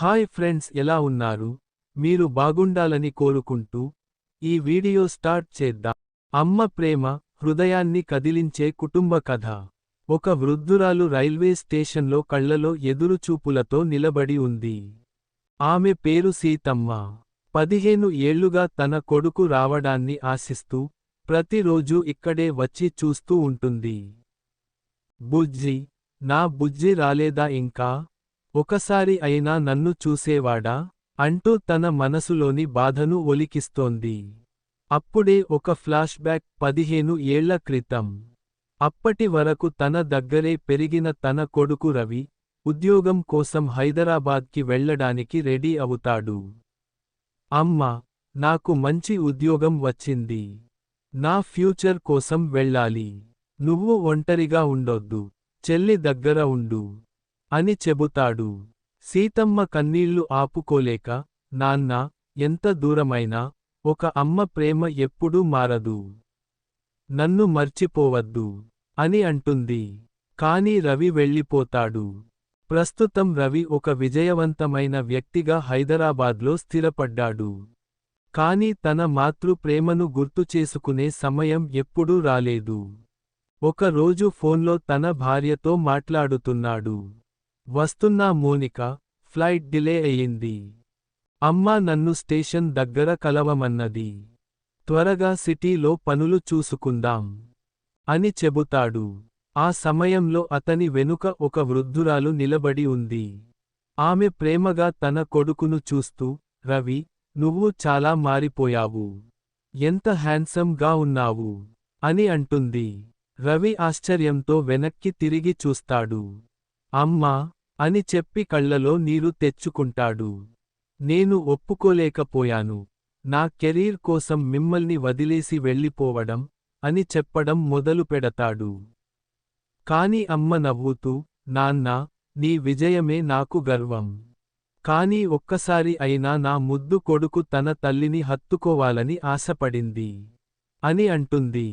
Hi friends ఎలా ఉన్నారు? మీరు బాగుండాలని కోరుకుంటూ ఈ వీడియో స్టార్ట్ చేద్దాం. అమ్మ ప్రేమ హృదయాన్ని కదిలించే కుటుంబ కథ. ఒక వృద్ధురాలు రైల్వే స్టేషన్లో కళ్ళలో ఎదురుచూపులతో నిలబడి ఉంది. ఆమె పేరు సీతమ్మ. పదిహేను ఏళ్ళుగా తన కొడుకు రావడాన్ని ఆశిస్తూ ప్రతిరోజూ ఇక్కడే వచ్చి చూస్తూ ఉంటుంది. బుజ్జి నా బుజ్జి రాలేదా ఇంకా? ఒకసారి అయినా నన్ను చూసేవాడా? అంటూ తన మనసులోని బాధను ఒలికిస్తోంది. అప్పుడే ఒక ఫ్లాష్ బ్యాక్ పదిహేను ఏళ్ళ క్రితం. అప్పటి వరకు తన దగ్గరే పెరిగిన తన కొడుకు రవి ఉద్యోగం కోసం హైదరాబాద్కి వెళ్ళడానికి రెడీ అవుతాడు. అమ్మా నాకు మంచి ఉద్యోగం వచ్చింది. నా ఫ్యూచర్ కోసం వెళ్ళాలి. నువ్వు ఒంటరిగా ఉండొద్దు. చెల్లి దగ్గర ఉండు. అని చెబుతాడు. సీతమ్మ కన్నీళ్ళు ఆపుకోలేక నాన్న ఎంత దూరమైనా ఒక అమ్మ ప్రేమ ఎప్పుడూ మారదు. నన్ను మర్చిపోవద్దు అని అంటుంది. కాని రవి వెళ్ళిపోతాడు. ప్రస్తుతం రవి ఒక విజయవంతమైన వ్యక్తిగా హైదరాబాద్లో స్థిరపడ్డాడు. కాని తన మాతృ ప్రేమను గుర్తుచేసుకునే సమయం ఎప్పుడూ రాలేదు. ఒకరోజు ఫోన్లో తన భార్యతో మాట్లాడుతున్నాడు. వస్తున్నా మోనిక ఫ్లైట్ డిలే అయ్యింది. అమ్మా నన్ను స్టేషన్ దగ్గర కలవమన్నది. త్వరగా సిటీలో పనులు చూసుకుందాం అని చెబుతాడు. ఆ సమయంలో అతని వెనుక ఒక వృద్ధురాలు నిలబడి ఉంది. ఆమె ప్రేమగా తన కొడుకును చూస్తూ రవి నువ్వు చాలా మారిపోయావు. ఎంత హ్యాండ్సమ్గా ఉన్నావు? అని అంటుంది. రవి ఆశ్చర్యంతో వెనక్కి తిరిగి చూస్తాడు. అమ్మా అని చెప్పి కళ్ళలో నీరు తెచ్చుకుంటాడు. నేను ఒప్పుకోలేకపోయాను. నా కెరీర్ కోసం మిమ్మల్ని వదిలేసి వెళ్ళిపోవడం అని చెప్పడం మొదలు పెడతాడు. కాని అమ్మ నవ్వుతూ నాన్నా నీ విజయమే నాకు గర్వం. కాని ఒక్కసారి అయినా నా ముద్దు కొడుకు తన తల్లిని హత్తుకోవాలని ఆశపడింది అని అంటుంది.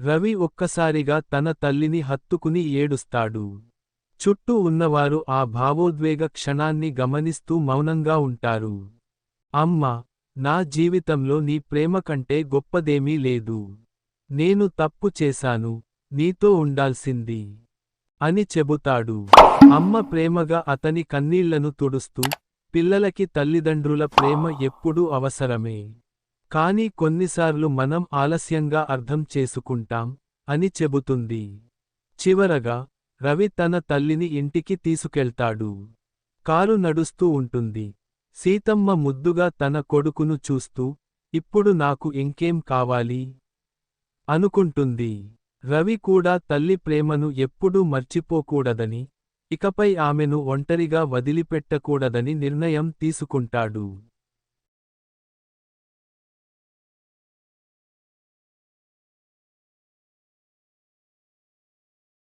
రవి ఒక్కసారిగా తన తల్లిని హత్తుకుని ఏడుస్తాడు. చుట్టూ ఉన్నవారు ఆ భావోద్వేగ క్షణాన్ని గమనిస్తూ మౌనంగా ఉంటారు. అమ్మా నా జీవితంలో నీ ప్రేమ కంటే గొప్పదేమీ లేదు. నేను తప్పు చేశాను నీతో ఉండాల్సింది అని చెబుతాడు. అమ్మ ప్రేమగా అతని కన్నీళ్ళను తుడుస్తూ పిల్లలకి తల్లిదండ్రుల ప్రేమ ఎప్పుడూ అవసరమే. కాని కొన్నిసార్లు మనం ఆలస్యంగా అర్థం చేసుకుంటాం అని చెబుతుంది. చివరగా రవి తన తల్లిని ఇంటికి తీసుకెళ్తాడు. కారు నడుస్తూ ఉంటుంది. సీతమ్మ ముద్దుగా తన కొడుకును చూస్తూ ఇప్పుడు నాకు ఇంకేం కావాలి అనుకుంటుంది. రవి కూడా తల్లి ప్రేమను ఎప్పుడూ మర్చిపోకూడదని ఇకపై ఆమెను ఒంటరిగా వదిలిపెట్టకూడదని నిర్ణయం తీసుకుంటాడు.